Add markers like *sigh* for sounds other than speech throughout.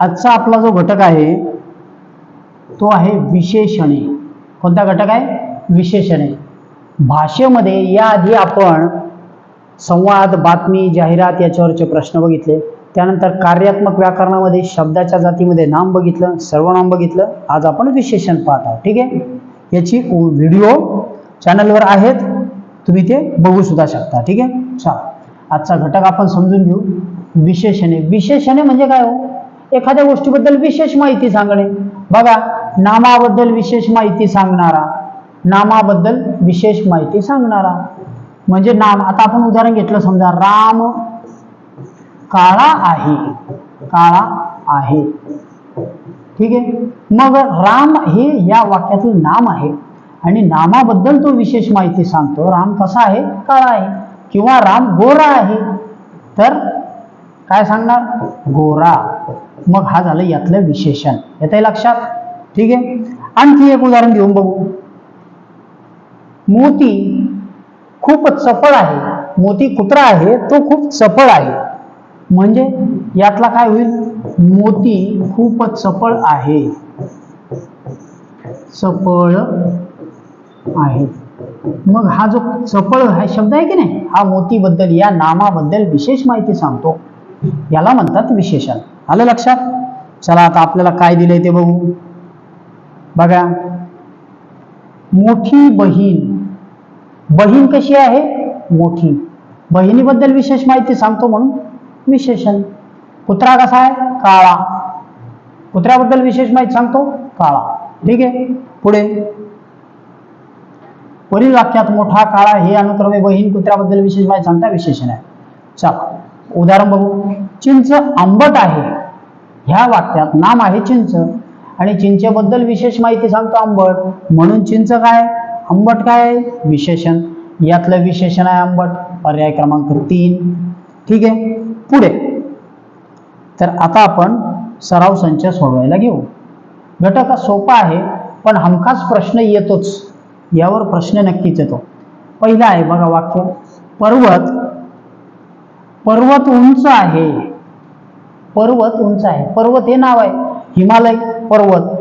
आजचा आपला जो घटक आहे तो आहे विशेषणे. कोणता घटक आहे? विशेषणे. भाषेमध्ये याआधी आपण संवाद बातमी जाहिरात याच्यावरचे प्रश्न बघितले. त्यानंतर कार्यात्मक व्याकरणामध्ये शब्दाच्या जातीमध्ये नाम बघितलं सर्वनाम बघितलं. आज आपण विशेषण पाहत आहोत ठीक आहे? याची व्हिडिओ चॅनलवर आहेत. तुम्ही ते बघू सुद्धा शकता ठीक आहे? चला आजचा घटक आपण समजून घेऊ. विशेषणे. विशेषणे म्हणजे काय हो? एखाद्या गोष्टीबद्दल विशेष माहिती सांगणे. बघा नामाबद्दल विशेष माहिती सांगणारा नामाबद्दल विशेष माहिती सांगणारा. म्हणजे नाम आता आपण उदाहरण घेतलं समजा राम काळा आहे काळा आहे. ठीक आहे? मग राम हे या वाक्यातील नाम आहे. आणि नामाबद्दल तो विशेष माहिती सांगतो. राम कसा आहे? काळा आहे. किंवा राम गोरा आहे. तर काय सांगणार? गोरा. मग हा झालं यातलं विशेषण. येत आहे लक्षात? ठीक आहे? आणखी एक उदाहरण घेऊन बघू. मोती खूप चपळ आहे. मोती कुत्रा आहे तो खूप चपळ आहे. म्हणजे यातला काय होईल? मोती खूप चपळ आहे. चपळ आहे. मग हा जो चपळ हा शब्द आहे की नाही? हा मोतीबद्दल या नामाबद्दल विशेष माहिती सांगतो. याला म्हणतात विशेषण. आलं लक्षात? चला आता आपल्याला काय दिलंय ते बघू. बघा. मोठी बहीण. बहीण कशी आहे? मोठी. बहिणीबद्दल विशेष माहिती सांगतो म्हणून विशेषण. कुत्रा कसा आहे? काळा. कुत्र्याबद्दल विशेष माहिती सांगतो? काळा. ठीक आहे? पुढे. वरील वाक्यात मोठा काळा हे अनुक्रमे बहीण कुत्र्याबद्दल विशेष माहिती सांगता विशेषण आहे. चला. उदाहरण बघू. चिंच आंबट आहे. ह्या वाक्यात नाम आहे चिंच. आणि चिंचेबद्दल विशेष माहिती सांगतो आंबट. म्हणून चिंच काय? आंबट काय? आहे? विशेषण. यातलं विशेषण आहे आंबट. पर्याय क्रमांक तीन. ठीक आहे? पुढे. तर आता आपण सराव संच सोडवायला घेऊ. घटक हा सोपा आहे पण हमखास प्रश्न येतोच. यावर प्रश्न नक्कीच येतो. पहिला आहे बघा वाक्य. पर्वत. पर्वत उंच आहे. पर्वत उंच आहे. पर्वत हे नाव आहे. हिमालय पर्वत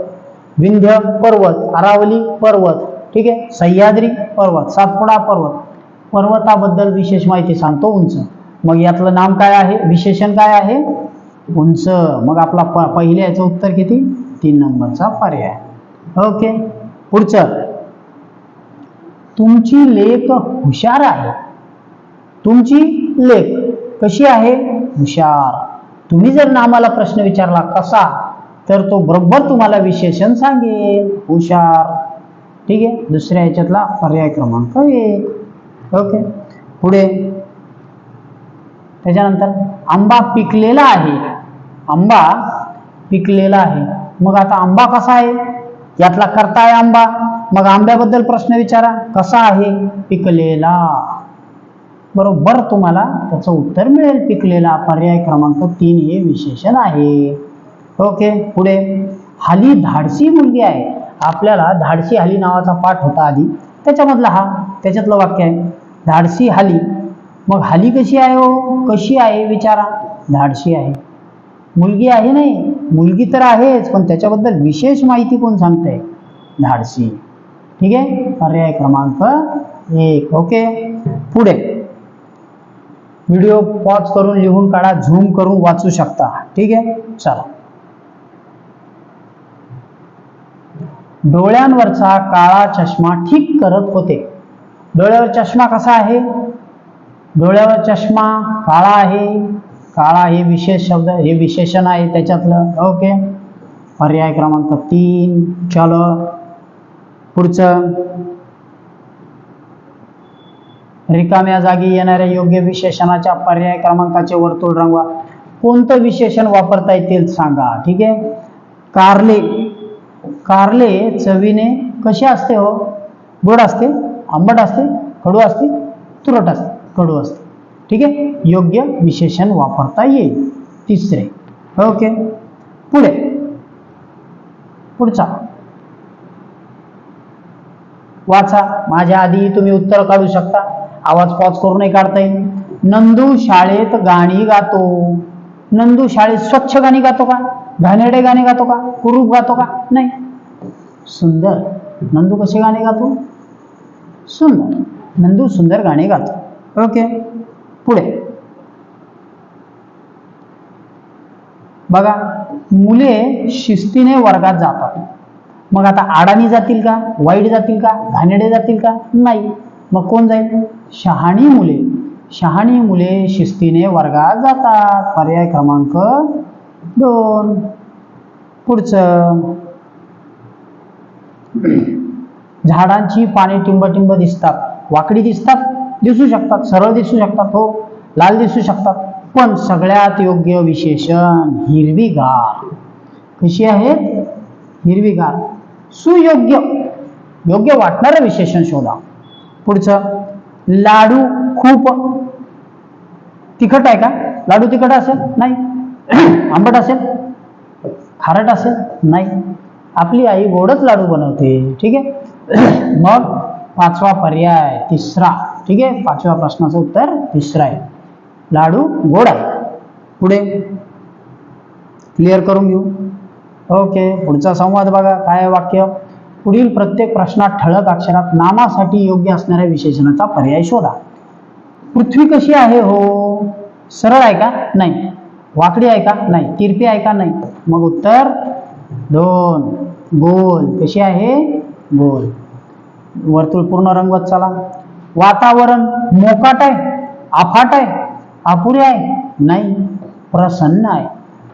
विंध्य पर्वत अरावली पर्वत ठीक आहे? सह्याद्री पर्वत सातपुडा पर्वत. पर्वताबद्दल विशेष माहिती सांगतो उंच. मग यातलं नाम काय आहे? विशेषण काय आहे? उंच. मग आपला प पहिल्या याचं उत्तर किती? तीन नंबरचा पर्याय. ओके. पुढचं. तुमची लेख हुशार आहे. तुमची लेख कशी आहे? हुशार. तुम्ही जर नामाला प्रश्न विचारला कसा तर तो बरोबर तुम्हाला विशेषण सांगेल. हुशार. ठीक आहे? दुसऱ्या ह्याच्यातला पर्याय क्रमांक एक ओके. पुढे. त्याच्यानंतर आंबा पिकलेला आहे. आंबा पिकलेला आहे. मग आता आंबा कसा आहे? यातला करता आहे आंबा. मग आंब्याबद्दल प्रश्न विचारा. कसा आहे? पिकलेला. बरोबर तुम्हाला त्याचं उत्तर मिळेल. पिकलेला पर्याय क्रमांक तीन हे विशेषण आहे. ओके पुढे. हाली धाडसी मुलगी आहे. आपल्याला धाडसी हाली नावाचा पाठ होता आधी. त्याच्यामधला हा त्याच्यातलं वाक्य आहे. धाडसी हाली. मग हाली कशी आहे हो? कशी आहे? विचारा. धाडशी आहे. मुलगी आहे नाही? मुलगी तर आहेच पण त्याच्याबद्दल विशेष माहिती कोण सांगते धाडसी. ठीक आहे? पर्याय क्रमांक एक. ओके? पुढे. व्हिडिओ पॉज करून लिहून काढा झूम करून वाचू शकता. ठीक आहे? चला. डोळ्यांवरचा काळा चष्मा ठीक करत होते. डोळ्यावर चष्मा कसा आहे? डोळ्यावर चष्मा काळा आहे. काळा हे विशेष शब्द हे विशेषण आहे त्याच्यातलं. ओके. पर्याय क्रमांक तीन. चलो. पुढचं. रिकाम्या जागी येणाऱ्या योग्य विशेषणाच्या पर्याय क्रमांकाचे वर्तुळ रंगवा. कोणतं विशेषण वापरता येतील सांगा. ठीक आहे? कारले. कारले चवीने कसे असते हो? गोड असते आंबट असते कडू असते तुरट असते कडू असते. ठीक आहे? योग्य विशेषण वापरता येईल. तिसरे. ओके. पुढे. पुढचा. वाचा. माझ्या आधी तुम्ही उत्तर काढू शकता. आवाज़ पॉज करूनही काढता येईल. नंदू शाळेत गाणी गातो. नंदू शाळेत स्वच्छ गाणी गातो का? घाणेरडे गाणे गातो का? कुरूप गातो का? नाही. सुंदर. नंदू कसे गाणे गातो? सुंदर. नंदू सुंदर गाणे गातो. ओके. पुढे. बघा, मुले शिस्तीने वर्गात जातात. मग आता आडाणी जातील का? वाईट जातील का? घाणेडे जातील का? नाही. मग कोण जाईल? शहाणी मुले. शहाणी मुले शिस्तीने वर्गात जातात. पर्याय क्रमांक दोन. पुढचं. झाडांची पाने टिंबटिंब दिसतात. वाकडी दिसतात. दिसू शकतात. सरळ दिसू शकतात. हो. लाल दिसू शकतात. पण सगळ्यात योग्य विशेषण हिरवीगार. कशी आहे? हिरवीगार. सुयोग्य. योग्य वाटणारं विशेषण शोधा. पुढचं. लाडू खूप तिखट आहे का? लाडू तिखट असेल? नाही. *clears throat* आंबट असेल? खारट असेल? नाही. आपली आई गोडच लाडू बनवते. ठीक आहे? *clears throat* मग पाचवा पर्याय तिसरा. ठीक आहे? पाचव्या प्रश्नाचं उत्तर तिसरा आहे. लाडू गोड आहे. पुढे. क्लिअर करून घेऊ. ओके पुढचा संवाद बघा. काय वाक्य? पुढील प्रत्येक प्रश्नात ठळक अक्षरात नामासाठी योग्य असणाऱ्या विशेषणाचा पर्याय शोधा. पृथ्वी कशी आहे हो? सरळ आहे का? नाही. वाकडी आहे का? नाही. तिरपी आहे का? नाही. मग उत्तर दोन. गोल. कशी आहे? गोल. वर्तुळ पूर्ण रंगवत चला. वातावरण मोकाट आहे. आफाट आहे. अपुरे आहे. नाही. प्रसन्न आहे.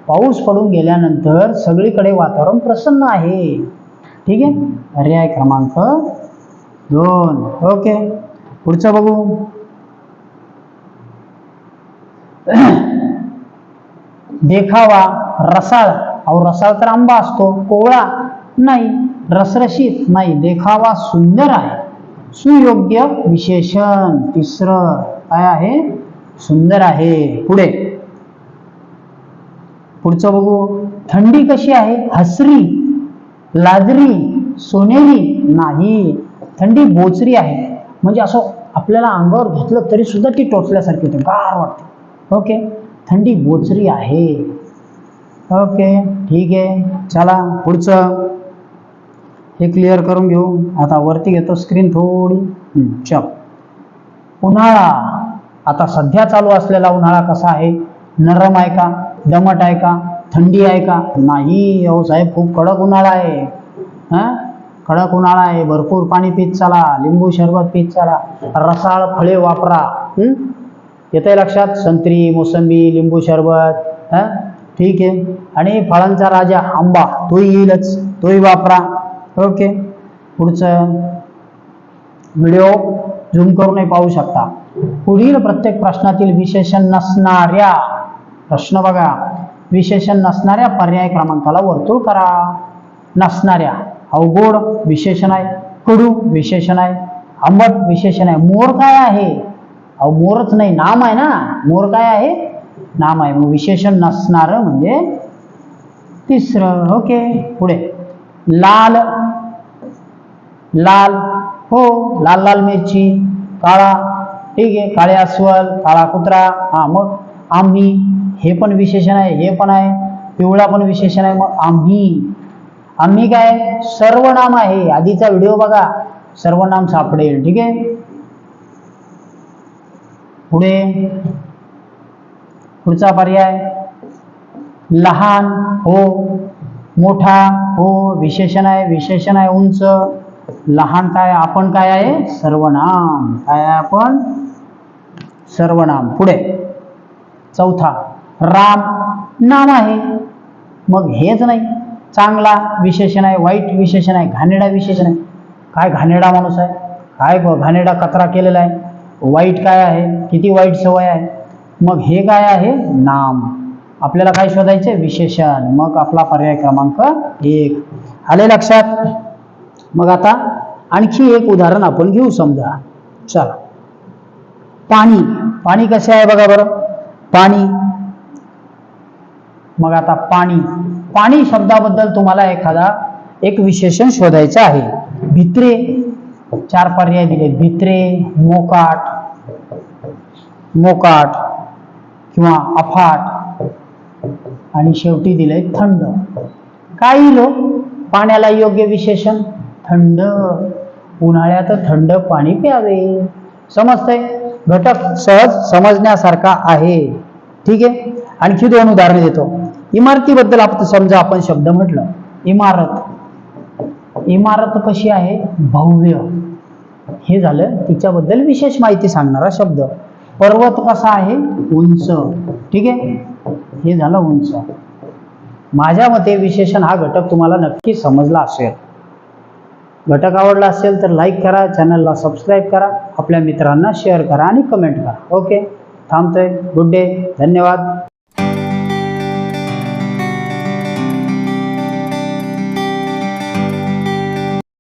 पाऊस पडून गेल्यानंतर सगळीकडे वातावरण प्रसन्न आहे. ठीक आहे? पर्याय क्रमांक दोन. ओके. पुढचं बघू. देखावा रसाळ. अहो रसाळ तर आंबा असतो कोवळा नाही रसरशीत नाही. देखावा सुंदर आहे. सुयोग्य विशेषण. तिसरं काय आहे? सुंदर आहे. पुढे. पुढचं बघू. थंडी कशी आहे? हसरी. लाजरी सोनेरी नाही. थंडी बोचरी आहे. म्हणजे असं आपल्याला अंगावर घेतलं तरी सुद्धा ती टोचल्यासारखी होते. गार वाटते. ओके? थंडी बोचरी आहे. ओके? ठीक आहे. चला पुढचं. हे क्लिअर करून घेऊ. आता वरती घेतो स्क्रीन थोडी. चप उन्हाळा. आता सध्या चालू असलेला उन्हाळा कसा आहे? नरम आहे का? दमट आहे का? थंडी आहे का? नाही अहो साहेब खूप कडक उन्हाळा आहे. हां? कडक उन्हाळा आहे. भरपूर पाणी पीत चाला लिंबू शरबत पीत चाला. रसाळ फळे वापरा. येत येतंय लक्षात? संत्री मोसंबी लिंबू शरबत. हां? ठीक आहे. आणि फळांचा राजा आंबा. तोही येईलच. तोही वापरा. ओके. पुढचं. व्हिडिओ झूम करूनही पाहू शकता. पुढील प्रत्येक प्रश्नातील विशेषण नसणाऱ्या प्रश्न बघा. विशेषण नसणाऱ्या पर्याय क्रमांकाला वर्तुळ करा. नसणाऱ्या अवघोड विशेषण आहे कडू विशेषण आहे आंबट विशेषण आहे. मोर काय आहे? अहो मोरच नाही नाम आहे ना. मोर काय आहे? नाम आहे. मग विशेषण नसणारं म्हणजे तिसरं. ओके पुढे. लाल लाल हो लाल लाल मिरची काळा ठीक आहे. काळे अस्वल काळा कुत्रा हा मग आम्ही हे पण विशेषण आहे हे पण आहे पिवळा पण विशेषण आहे. मग आम्ही आम्ही काय? सर्वनाम आहे. आधीचा व्हिडिओ बघा. सर्वनाम सापडेल. ठीक आहे? पुढे. पुढचा पर्याय. लहान हो मोठा हो विशेषण आहे विशेषण आहे उंच. लहान काय आपण काय आहे? सर्वनाम काय आहे आपण? सर्वनाम पुढे. चौथा. राम नाम आहे. मग हेच नाही. चांगला विशेषण आहे वाईट विशेषण आहे घाणेडा विशेषण आहे काय घाणेडा माणूस आहे? काय घाणेडा कचरा केलेला आहे? वाईट काय आहे? किती वाईट सवय आहे? मग हे काय आहे? नाम. आपल्याला काय शोधायचे विशेषण. मग आपला पर्याय क्रमांक एक. आले लक्षात? मग आता आणखी एक उदाहरण आपण घेऊ समजा. चला. पाणी. पाणी कसे आहे बघा बरं. पाणी मग आता पाणी. पाणी शब्दाबद्दल तुम्हाला एखादा एक विशेषण शोधायचं आहे. भित्रे. चार पर्याय दिले. भित्रे मोकाट मोकाट किंवा अफाट. आणि शेवटी दिले थंड. काही लोक पाण्याला योग्य विशेषण थंड. उन्हाळ्यात थंड पाणी प्यावे. समजतंय? घटक सहज समजण्यासारखा आहे. ठीक आहे? आणखी दोन उदाहरणे देतो. इमारतीबद्दल आपण समजा आपण शब्द म्हटलं. इमारत. इमारत कशी आहे? भव्य. हे झालं. तिच्याबद्दल विशेष माहिती सांगणारा शब्द. पर्वत कसा आहे? उंच. ठीक आहे? हे झालं उंच. माझ्या मते विशेषण हा घटक तुम्हाला नक्की समजला असेल. घटक आवडला असेल तर लाईक करा चॅनलला सबस्क्राईब करा आपल्या मित्रांना शेअर करा आणि कमेंट करा. ओके थांबतोय. गुड डे धन्यवाद.